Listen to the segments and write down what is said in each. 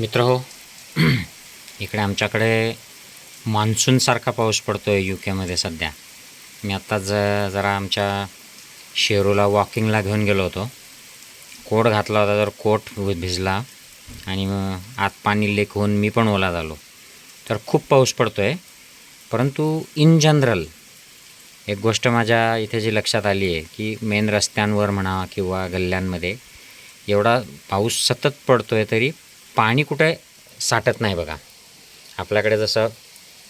मित्र हो इकडे आमच्याकडे मान्सूनसारखा पाऊस पडतो आहे यू केमध्ये सध्या. मी आत्ताच ज- जरा आमच्या शेरूला वॉकिंगला घेऊन गेलो होतो. कोट घातला होता तर कोट भिजला आणि मग आत पाणी लेक होऊन मी पण ओला झालो. तर खूप पाऊस पडतो आहे परंतु इन जनरल एक गोष्ट माझ्या इथे जी लक्षात आली आहे की मेन रस्त्यांवर म्हणा किंवा गल्ल्यांमध्ये एवढा पाऊस सतत पडतो आहे तरी पाणी कुठे साठत नाही बघा. आपल्याकडे जसं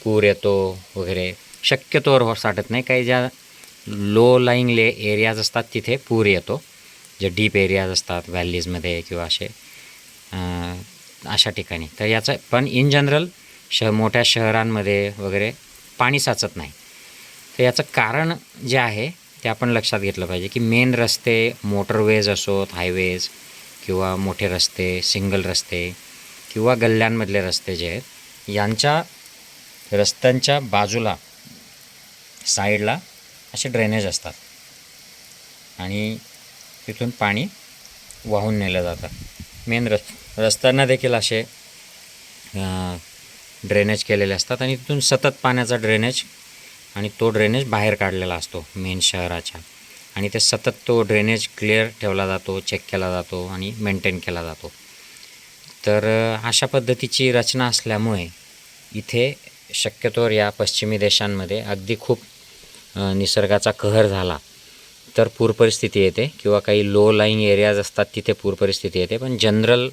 पूर येतो वगैरे शक्यतोवर साठत नाही. काही ज्या लो लाईंग ले एरियाज असतात तिथे पूर येतो. जे डीप एरियाज असतात व्हॅलीजमध्ये किंवा असे अशा ठिकाणी. तर याचं पण इन जनरल श मोठ्या शहरांमध्ये वगैरे पाणी साचत नाही. तर याचं कारण जे आहे ते आपण लक्षात घेतलं पाहिजे की मेन रस्ते मोटरवेज असोत हायवेज किंवा मोठे रस्ते सिंगल रस्ते किंवा गल्ल्यांमधले रस्ते जे आहेत यांच्या रस्त्यांच्या बाजूला साईडला असे ड्रेनेज असतात. आणि तिथून पाणी वाहून नेलं जातं. मेन रस् रस्त्यांना देखील असे ड्रेनेज केलेले असतात आणि तिथून सतत पाण्याचा ड्रेनेज आणि तो ड्रेनेज बाहेर काढलेला असतो मेन शहराच्या. आणि ते सतत तो ड्रेनेज क्लिअर ठेवला जातो चेक केला जातो आणि मेंटेन केला जातो. तर अशा पद्धतीची रचना असल्यामुळे इथे शक्यतोवर या पश्चिमी देशांमध्ये अगदी खूप निसर्गाचा कहर झाला तर पूर परिस्थिती येते किंवा काही लो लाईंग एरियाज असतात तिथे पूर परिस्थिती येते. पण जनरल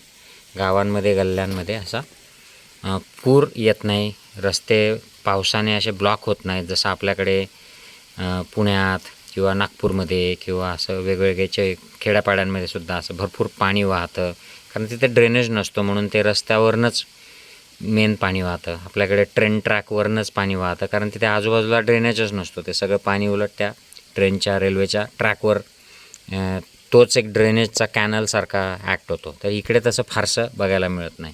गावांमध्ये गल्ल्यांमध्ये असा पूर येत नाही. रस्ते पावसाने असे ब्लॉक होत नाहीत. जसं आपल्याकडे पुण्यात किंवा नागपूरमध्ये किंवा असं वेगवेगळ्याचे खेड्यापाड्यांमध्ये सुद्धा असं भरपूर पाणी वाहतं. कारण तिथे ड्रेनेज नसतो म्हणून ते रस्त्यावरनंच मेन पाणी वाहतं. आपल्याकडे ट्रेन ट्रॅकवरनंच पाणी वाहतं. कारण तिथे आजूबाजूला ड्रेनेजच नसतो. ते सगळं पाणी उलट त्या ट्रेनच्या रेल्वेच्या ट्रॅकवर तोच एक ड्रेनेजचा कॅनलसारखा ॲक्ट होतो. तर इकडे तसं फारसं बघायला मिळत नाही.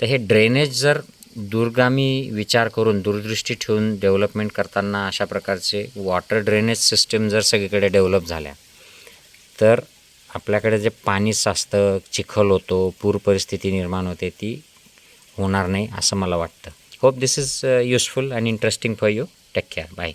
तर हे ड्रेनेज जर दूरगामी विचार करून दूरदृष्टी ठेवून डेव्हलपमेंट करताना अशा प्रकारचे वॉटर ड्रेनेज सिस्टीम जर सगळीकडे डेव्हलप झाल्या तर आपल्याकडे जे पाणी साचतं चिखल होतो पूर परिस्थिती निर्माण होते ती होणार नाही असं मला वाटतं. Hope this is useful and interesting for you take care bye